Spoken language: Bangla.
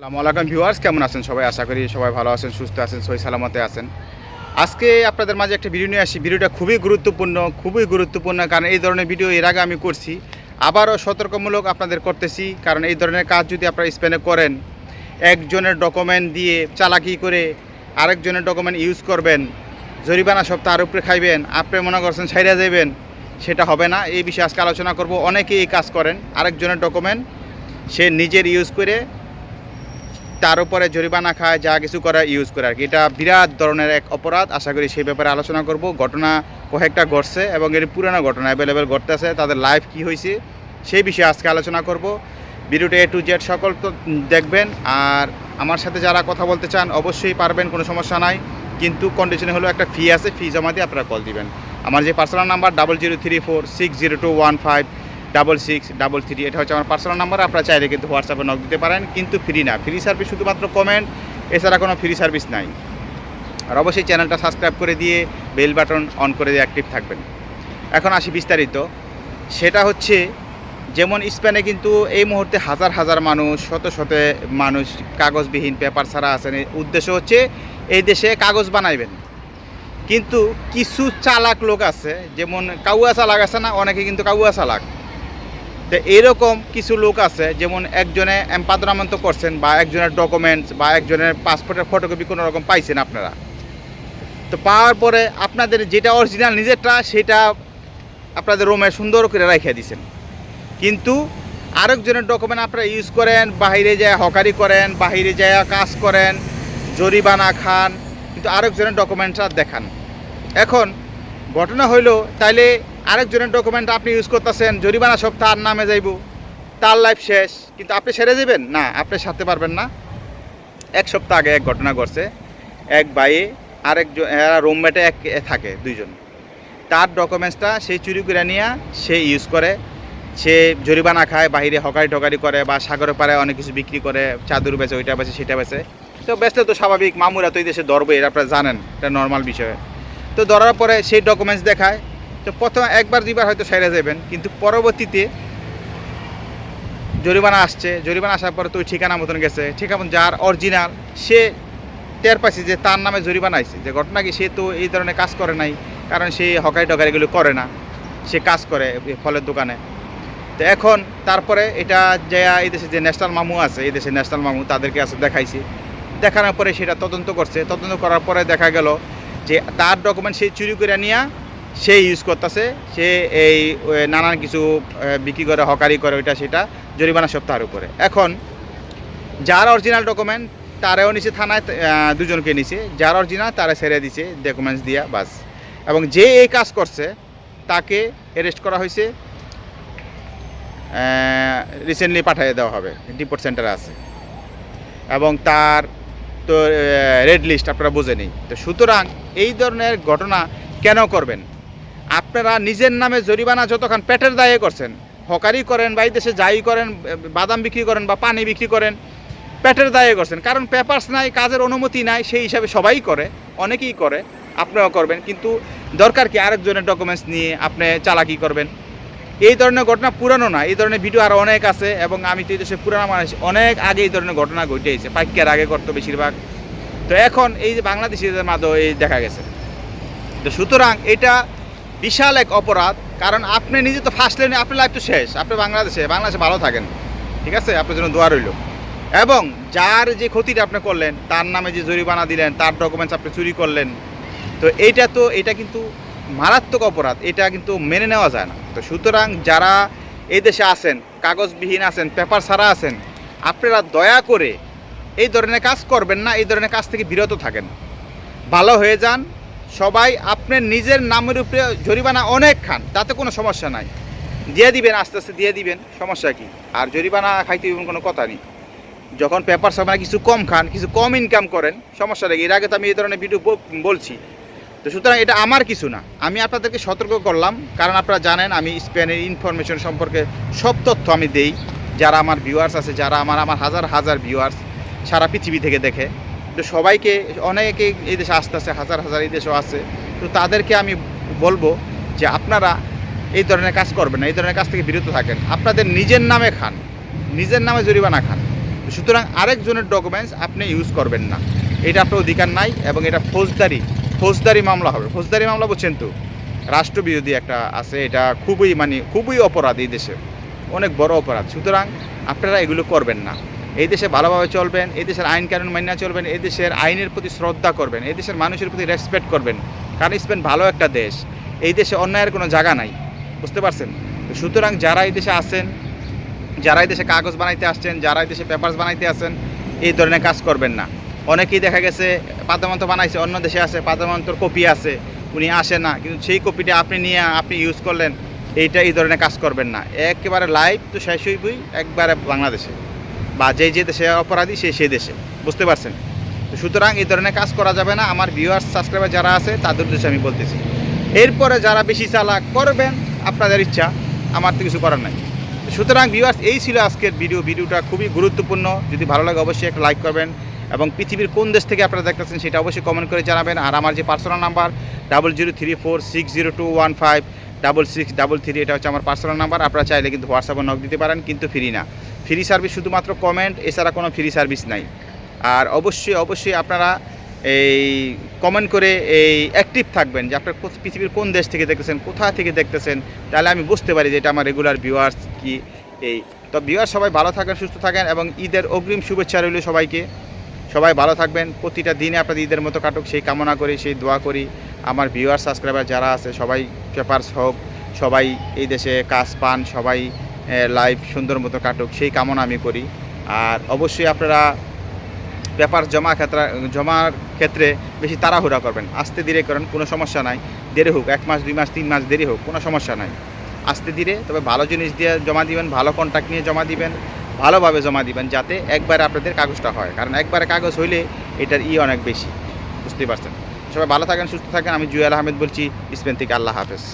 আসসালামু ভিউয়ার্স, কেমন আছেন সবাই? আশা করি সবাই ভালো আছেন, সুস্থ আছেন সই সালামতে আছেন। আজকে আপনাদের মাঝে একটা ভিডিও নিয়ে আসি। ভিডিওটা খুবই গুরুত্বপূর্ণ খুবই গুরুত্বপূর্ণ, কারণ এই ধরনের ভিডিও এর আগে আমি করছি। আবারও সতর্কমূলক আপনাদের করতেছি, কারণ এই ধরনের কাজ যদি আপনারা স্পেনে করেন, একজনের ডকুমেন্ট দিয়ে চালাকি করে আরেকজনের ডকুমেন্ট ইউজ করবেন, জরিমানা সব তার উপরে খাইবেন, আপনি মনে করছেন ছাইরা যাবেন সেটা হবে না। এই বিষয়ে আজকে আলোচনা করব। অনেকে এই কাজ করেন, আরেকজনের ডকুমেন্ট সে নিজের ইউজ করে তার উপরে জরিমানা খায়, যা কিছু করে ইউজ করে আর কি এটা বিরাট ধরনের এক অপরাধ। আশা করি সেই ব্যাপারে আলোচনা করব। ঘটনা কয়েকটা ঘটছে এবং এর পুরানো ঘটনা অ্যাভেলেবেল ঘটতেছে। তাদের লাইফ কি হয়েছে সেই বিষয়ে আজকে আলোচনা করব। ভিডিওটা এ টু জেড সকল তো দেখবেন। আর আমার সাথে যারা কথা বলতে চান, অবশ্যই পারবেন, কোনো সমস্যা নাই। কিন্তু কন্ডিশনে হলো একটা ফি আছে। ফি জমা দিয়ে আপনারা কল দিবেন। আমার যে personal number double zero three four six zero two one five double six, double three, এটা হচ্ছে আমার পার্সোনাল নাম্বার আপনারা চাইলে কিন্তু হোয়াটসঅ্যাপে নক দিতে পারেন, কিন্তু ফ্রি না। ফ্রি সার্ভিস শুধুমাত্র কমেন্ট এছাড়া কোনো ফ্রি সার্ভিস নাই। আর অবশ্যই চ্যানেলটা সাবস্ক্রাইব করে দিয়ে বেল বাটন অন করে দিয়ে অ্যাক্টিভ থাকবেন। এখন আসি বিস্তারিত। সেটা হচ্ছে, যেমন স্পেনে কিন্তু এই মুহূর্তে হাজার হাজার মানুষ, শত শত মানুষ কাগজবিহীন পেপার ছাড়া আছেন। উদ্দেশ্য হচ্ছে, এই দেশে কাগজ বানাইবেন। কিন্তু কিছু চালাক লোক আছে, যেমন কাউয়া চালাক আছে না, অনেকে কিন্তু কাউয়া চালাক। তো এরকম কিছু লোক আছে, যেমন একজনে এম্পাদনামন্ত করছেন বা একজনের ডকুমেন্টস বা একজনের পাসপোর্টের ফটোকপি কোনো রকম পাইছেন আপনারা। তো পাওয়ার পরে আপনাদের যেটা অরিজিনাল নিজেরটা, সেটা আপনাদের রুমে সুন্দর করে রাখিয়ে দিছেন। কিন্তু আরেকজনের ডকুমেন্ট আপনারা ইউজ করেন, বাহিরে যায় হকারি করেন, বাহিরে যায় কাজ করেন, জরিমানা খান, কিন্তু আরেকজনের ডকুমেন্টটা দেখান। এখন ঘটনা হইল, তাইলে আরেকজনের ডকুমেন্ট আপনি ইউজ করতেছেন, জরিমানা সব তার নামে যাইব, তার লাইফ শেষ। কিন্তু আপনি সেরে যাবেন? না, আপনি সারতে পারবেন না। এক সপ্তাহ আগে এক ঘটনা ঘটছে। এক ভাইয়ে আরেকজন এরা রুমমেটে এক থাকে, দুইজন। তার ডকুমেন্টসটা সেই চুরি করে নিয়ে সে ইউজ করে। সে জরিমানা খায়, বাহিরে হকারি টকারি করে বা সাগরে পারে অনেক কিছু বিক্রি করে, চাদর বেচে, ওইটা বেচে, সেটা বেচে। তো বেচলে তো স্বাভাবিক, মামুরা তো এই দেশে ধরবে এটা আপনারা জানেন, এটা নর্মাল বিষয়। তো ধরার পরে সেই ডকুমেন্টস দেখায়। তো প্রথম একবার দুইবার হয়তো সেরে যাবেন, কিন্তু পরবর্তীতে জরিমানা আসছে। জরিমানা আসার পরে তো ওই ঠিকানা মতন গেছে। ঠিকানা যার অরিজিনাল সে টের পাইছে যে তার নামে জরিমানা আইছে। যে ঘটনা কি, সে তো এই ধরনের কাজ করে নাই, কারণ সে হকারি টকারিগুলো করে না। সে কাজ করে ফলের দোকানে। তো এখন তারপরে এটা যে এই দেশে যে ন্যাশনাল মামু আছে, এই দেশে ন্যাশনাল মামু তাদেরকে আছে দেখাইছি। দেখানোর পরে সেটা তদন্ত করছে। তদন্ত করার পরে দেখা গেল যে তার ডকুমেন্ট সে চুরি করে নিয়ে সে ইউজ করতেছে, সে এই নানান কিছু বিক্রি করে, হকারি করে, ওইটা সেটা জরিমানা সব তার উপরে। এখন, যার অরিজিনাল ডকুমেন্ট তারাও নিচে থানায় দুজনকে নিচে যার অরিজিনাল তারা ছেড়ে দিছে ডকুমেন্টস দিয়া, বাস। এবং যে এই কাজ করছে, তাকে অ্যারেস্ট করা হয়েছে রিসেন্টলি পাঠিয়ে দেওয়া হবে। ডিপোর্ট সেন্টারে আছে। এবং তার, তো রেড লিস্ট আপনারা বোঝেনি তো সুতরাং এই ধরনের ঘটনা কেন করবেন? আপনারা নিজের নামে জরিমানা যতক্ষণ পেটের দায়ে করছেন, হকারি করেন বা এই দেশে যাই করেন, বাদাম বিক্রি করেন বা পানি বিক্রি করেন, পেটের দায়ে করছেন। কারণ পেপারস নাই, কাজের অনুমতি নাই, সেই হিসাবে সবাই করে, অনেকেই করে, আপনারাও করবেন। কিন্তু দরকার কি আরেকজনের ডকুমেন্টস নিয়ে আপনি চালাকি করবেন? এই ধরনের ঘটনা পুরানো না, এই ধরনের ভিডিও আরও অনেক আছে এবং আমি তো এই দেশে পুরানো মানুষ। অনেক আগে এই ধরনের ঘটনা ঘটেছে পাইকার আগে করতো বেশিরভাগ। তো এখন এই যে বাংলাদেশিদের মাধ্যমে এই দেখা গেছে। তো সুতরাং এটা বিশাল এক অপরাধ, কারণ আপনি নিজে তো ফার্স্ট লাইনে আপনার লাইফ তো শেষ। আপনি বাংলাদেশে বাংলাদেশে ভালো থাকেন। ঠিক আছে? আপনার জন্য দোয়া রইল। এবং যার যে ক্ষতিটা আপনি করলেন, তার নামে যে জরিমানা দিলেন, তার ডকুমেন্টস আপনি চুরি করলেন, তো এইটা তো এটা কিন্তু মারাত্মক অপরাধ। এটা কিন্তু মেনে নেওয়া যায় না। তো সুতরাং যারা এই দেশে আছেন, কাগজবিহীন আছেন পেপার ছাড়া আছেন, আপনারা দয়া করে এই ধরনের কাজ করবেন না, এই ধরনের কাজ থেকে বিরত থাকেন। ভালো হয়ে যান সবাই আপনার নিজের নামের উপরে জরিমানা অনেক খান, তাতে কোনো সমস্যা নাই। দিয়ে দিবেন, আস্তে আস্তে দিয়ে দিবেন, সমস্যা কি? আর জরিমানা খাইতে দিবেন কোনো কথা নেই। যখন পেপার সামানা কিছু কম খান, কিছু কম ইনকাম করেন, সমস্যা নেই। এর আগে তো আমি এই ধরনের ভিডিও বলছি। তো সুতরাং এটা আমার কিছু না। আমি আপনাদেরকে সতর্ক করলাম, কারণ আপনারা জানেন, আমি স্পেনের ইনফরমেশন সম্পর্কে সব তথ্য আমি দেই। যারা আমার ভিউয়ার্স আছে, যারা আমার আমার হাজার হাজার ভিউয়ার্স সারা পৃথিবী থেকে দেখে। তো সবাইকে, অনেকে এই দেশে আসতে আছে হাজার হাজার এই দেশেও আছে। তো তাদেরকে আমি বলব যে আপনারা এই ধরনের কাজ করবেন না, এই ধরনের কাজ থেকে বিরত থাকেন। আপনাদের নিজের নামে খান, নিজের নামে জরিমানা খান। সুতরাং আরেকজনের ডকুমেন্টস আপনি ইউজ করবেন না। এটা আপনার অধিকার নাই এবং এটা ফৌজদারি ফৌজদারি মামলা হবে। ফৌজদারি মামলা বলছেন তো, রাষ্ট্রবিরোধী একটা আছে, এটা খুবই মানে খুবই অপরাধ এই দেশে। অনেক বড় অপরাধ। সুতরাং আপনারা এগুলো করবেন না। এই দেশে ভালোভাবে চলবেন, এই দেশের আইন কানুন মান্য চলবেন, এই দেশের আইনের প্রতি শ্রদ্ধা করবেন, এই দেশের মানুষের প্রতি রেসপেক্ট করবেন। কারণ স্পেন ভালো একটা দেশ, এই দেশে অন্যায়ের কোনো জায়গা নাই, বুঝতে পারছেন? সুতরাং যারা এই দেশে আসেন যারা এই দেশে কাগজ বানাইতে আসছেন, যারা এই দেশে পেপারস বানাইতে আসেন এই ধরনের কাজ করবেন না। অনেকেই দেখা গেছে পাতামন্ত বানাইছে, অন্য দেশে আছে পাতামন্তর কপি আছে, উনি আসে না, কিন্তু সেই কপিটা আপনি নিয়ে, আপনি ইউজ করলেন, এইটা এই ধরনের কাজ করবেন না। একেবারে লাইভ তো শেষ হইবই, একবারে বাংলাদেশে। বা যে যে দেশে অপরাধী, সে সে দেশে। বুঝতে পারছেন? সুতরাং এই ধরনের কাজ করা যাবে না। আমার ভিউয়ার্স সাবস্ক্রাইবার যারা আছে, তাদের উদ্দেশ্যে আমি বলতেছি। এরপরে যারা বেশি চালাক করবেন, আপনাদের ইচ্ছা, আমার তো কিছু করার নাই। সুতরাং ভিউয়ার্স এই ছিল আজকের ভিডিও ভিডিওটা খুবই গুরুত্বপূর্ণ। যদি ভালো লাগে, অবশ্যই একটা লাইক করবেন এবং পৃথিবীর কোন দেশ থেকে আপনারা দেখতেছেন, সেটা অবশ্যই কমেন্ট করে জানাবেন। আর আমার যে personal number double zero three four six zero two one five double six, double three, এটা হচ্ছে আমার পার্সোনাল নাম্বার আপনারা চাইলে কিন্তু হোয়াটসঅ্যাপে নক দিতে পারেন, কিন্তু ফ্রি না। ফ্রি সার্ভিস শুধুমাত্র কমেন্ট এছাড়া কোনো ফ্রি সার্ভিস নাই। আর অবশ্যই অবশ্যই আপনারা এই কমেন্ট করে এই অ্যাক্টিভ থাকবেন, যে আপনার পৃথিবীর কোন দেশ থেকে দেখতেছেন কোথা থেকে দেখতেছেন, তাহলে আমি বুঝতে পারি যে এটা আমার রেগুলার ভিউয়ার্স কি এই। তো ভিউয়ার্স সবাই ভালো থাকেন, সুস্থ থাকেন, এবং ঈদের অগ্রিম শুভেচ্ছা রইল সবাইকে। সবাই ভালো থাকবেন। প্রতিটা দিনে আপনাদের ঈদের মতো কাটুক। সেই কামনা করি, সেই দোয়া করি। আমার ভিউয়ার সাবস্ক্রাইবার যারা আছে, সবাই পেপারস হোক, সবাই এই দেশে কাজ পান, সবাই লাইভ সুন্দর মতো কাটুক, সেই কামনা আমি করি। আর অবশ্যই আপনারা পেপার জমা ক্ষেত্রে জমার ক্ষেত্রে বেশি তাড়াহুড়া করবেন। আস্তে ধীরে করেন, কোনো সমস্যা নাই। দেরি হোক, এক মাস, দুই মাস, তিন মাস দেরি হোক, কোনো সমস্যা নাই। আস্তে ধীরে, তবে ভালো জিনিস দিয়ে জমা দিবেন, ভালো কন্ট্যাক্ট নিয়ে জমা দিবেন। ভালোভাবে জমা দিবেন যাতে একবারে আপনাদের কাগজটা হয়। কারণ একবারে কাগজ হইলে এটার ই অনেক বেশি। বুঝতেই পারছেন? সবাই ভালো থাকেন, সুস্থ থাকেন। আমি জুয়েল আহমেদ বলছি, স্পেন থেকে আল্লাহ হাফেজ।